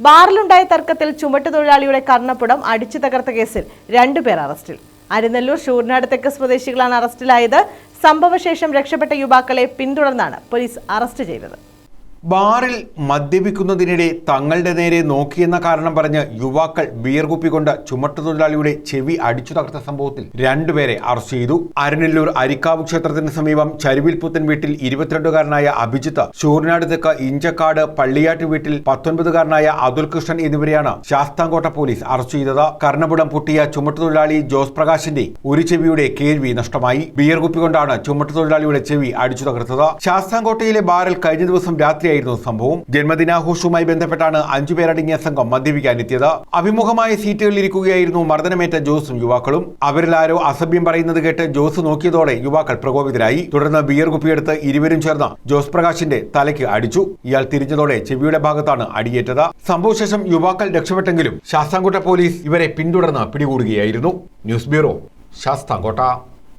ബാറിലുണ്ടായ തർക്കത്തിൽ ചുമട്ടുതൊഴിലാളിയുടെ കർണപ്പുടം അടിച്ചു തകർത്ത കേസിൽ രണ്ടുപേർ അറസ്റ്റിൽ. അരിനെല്ലൂർ ഷൂർനാട് തെക്ക് സ്വദേശികളാണ് അറസ്റ്റിലായത്. സംഭവശേഷം രക്ഷപ്പെട്ട യുവാക്കളെ പിന്തുടർന്നാണ് പോലീസ് അറസ്റ്റ് ചെയ്തത്. ബാറിൽ മദ്യപിക്കുന്നതിനിടെ തങ്ങളുടെ നേരെ നോക്കിയെന്ന കാരണം പറഞ്ഞ് യുവാക്കൾ ബിയർ കുപ്പി കൊണ്ട് ചുമട്ടുതൊഴിലാളിയുടെ ചെവി അടിച്ചു തകർത്ത സംഭവത്തിൽ രണ്ടുപേരെ അറസ്റ്റ് ചെയ്തു. അരനെല്ലൂർ അരിക്കാവ് ക്ഷേത്രത്തിന് സമീപം ചരുവിൽ പുത്തൻ വീട്ടിൽ ഇരുപത്തിരണ്ടുകാരനായ അഭിജിത്ത് ചൂർനാട് തെക്ക് ഇഞ്ചക്കാട് പള്ളിയാട്ട് വീട്ടിൽ പത്തൊൻപതുകാരനായ അതുൽ കൃഷ്ണൻ എന്നിവരെയാണ് ശാസ്താംകോട്ട പോലീസ് അറസ്റ്റ് ചെയ്തത്. കർണപുടം പൊട്ടിയ ചുമട്ടുതൊഴിലാളി ജോസ് പ്രകാശിന്റെ ഒരു ചെവിയുടെ കേൾവി നഷ്ടമായി. ബിയർ കുപ്പി കൊണ്ടാണ് ചെവി അടിച്ചു തകർത്തത്. ശാസ്താംകോട്ടയിലെ ബാറിൽ കഴിഞ്ഞ ദിവസം രാത്രിയായിരുന്നു സംഭവം. ജന്മദിനാഘോഷവുമായി ബന്ധപ്പെട്ടാണ് അഞ്ചുപേരടങ്ങിയ സംഘം മദ്യപിക്കാനെത്തിയത്. അഭിമുഖമായ സീറ്റുകളിൽ ഇരിക്കുകയായിരുന്നു മർദ്ദനമേറ്റ ജോസും യുവാക്കളും. അവരിൽ ആരോ അസഭ്യം പറയുന്നത് കേട്ട് ജോസ് നോക്കിയതോടെ യുവാക്കൾ പ്രകോപിതരായി. തുടർന്ന് ബിയർ കുപ്പിയെടുത്ത് ഇരുവരും ചേർന്ന് ജോസ് പ്രകാശിന്റെ തലയ്ക്ക് അടിച്ചു. ഇയാൾ തിരിഞ്ഞതോടെ ചെവിയുടെ ഭാഗത്താണ് അടിയേറ്റത്. സംഭവശേഷം യുവാക്കൾ രക്ഷപ്പെട്ടെങ്കിലും ശാസ്താംകോട്ട പോലീസ് ഇവരെ പിന്തുടർന്ന് പിടികൂടുകയായിരുന്നു. News bureau Sasthamkotta.